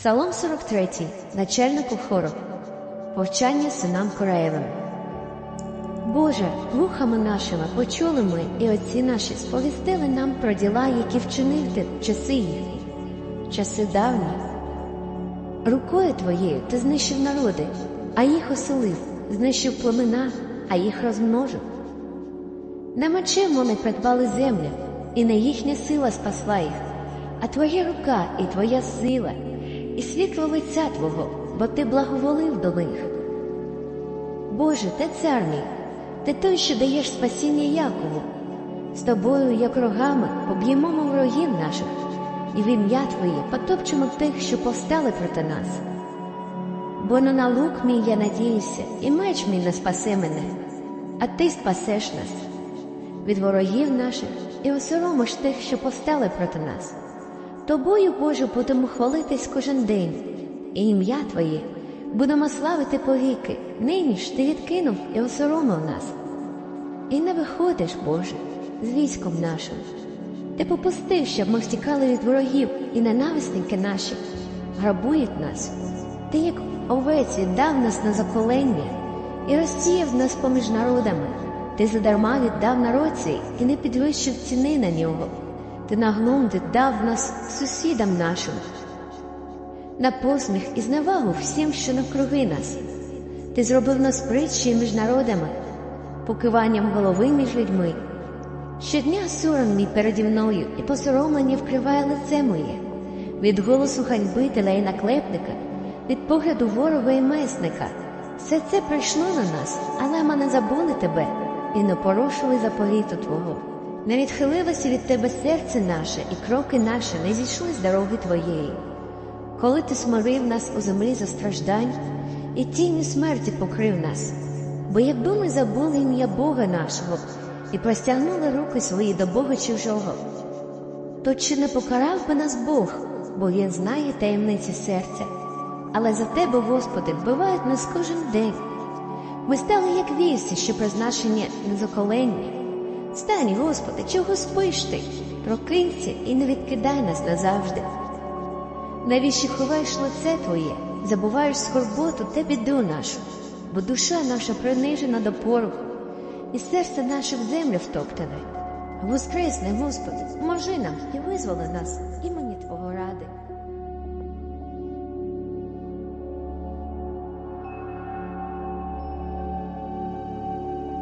Псалом 43, начальнику хору. Повчання синам Кораєвим. Боже, вухами нашими почули ми, і отці наші сповістили нам про діла, які вчинив ти в часи їхні, часи давні. Рукою твоєю ти знищив народи, а їх оселив, знищив племена, а їх розмножив. Не мечем вони придбали землю, і не їхня сила спасла їх, а твоя рука і твоя сила, і світло лиця Твого, бо ти благоволив до них. Боже, ти цар мій, ти той, що даєш спасіння Якову. З тобою, як рогами, поб'ємо ворогів наших, і в ім'я Твоє потопчемо тих, що повстали проти нас. Бо на лук мій я надіюся, і меч мій не спасе мене, а ти спасеш нас від ворогів наших і осоромиш тих, що повстали проти нас. Тобою, Боже, будемо хвалитись кожен день, і ім'я Твоє будемо славити повіки, нині ж ти відкинув і осоромив нас. І не виходиш, Боже, з військом нашим. Ти попустив, щоб ми втікали від ворогів, і ненависники наші грабують нас. Ти, як овець, віддав нас на заколення і розсіяв нас поміж народами. Ти задарма віддав народ цей і не підвищив ціни на нього. Ти наглом віддав нас сусідам нашим. На посміх і зневагу всім, що навкруги нас. Ти зробив нас притчею між народами, покиванням голови між людьми. Щодня сором мій переді мною і посоромлення вкриває лице моє, від голосу ганьби і наклепника, від погляду ворога і месника. Все це прийшло на нас, але не забули тебе і не порушили заповіту Твого. Не відхилилося від тебе серце наше, і кроки наші не зійшли з дороги Твоєї. Коли ти смирив нас у землі за страждань, і тінню смерті покрив нас, бо якби ми забули ім'я Бога нашого і простягнули руки свої до Бога чужого, то чи не покарав би нас Бог, бо Він знає таємниці серця, але за тебе, Господи, вбивають нас кожен день. Ми стали як вівці, що призначені на заколення. Стань, Господи, чого спиш ти? Прокинься і не відкидай нас назавжди. Навіщо ховаєш лице Твоє, забуваєш скорботу та біду нашу, бо душа наша принижена до пороху, і серце наше в землю втоптане. Воскресне, Господи, поможи нам і визволи нас імені Твого ради.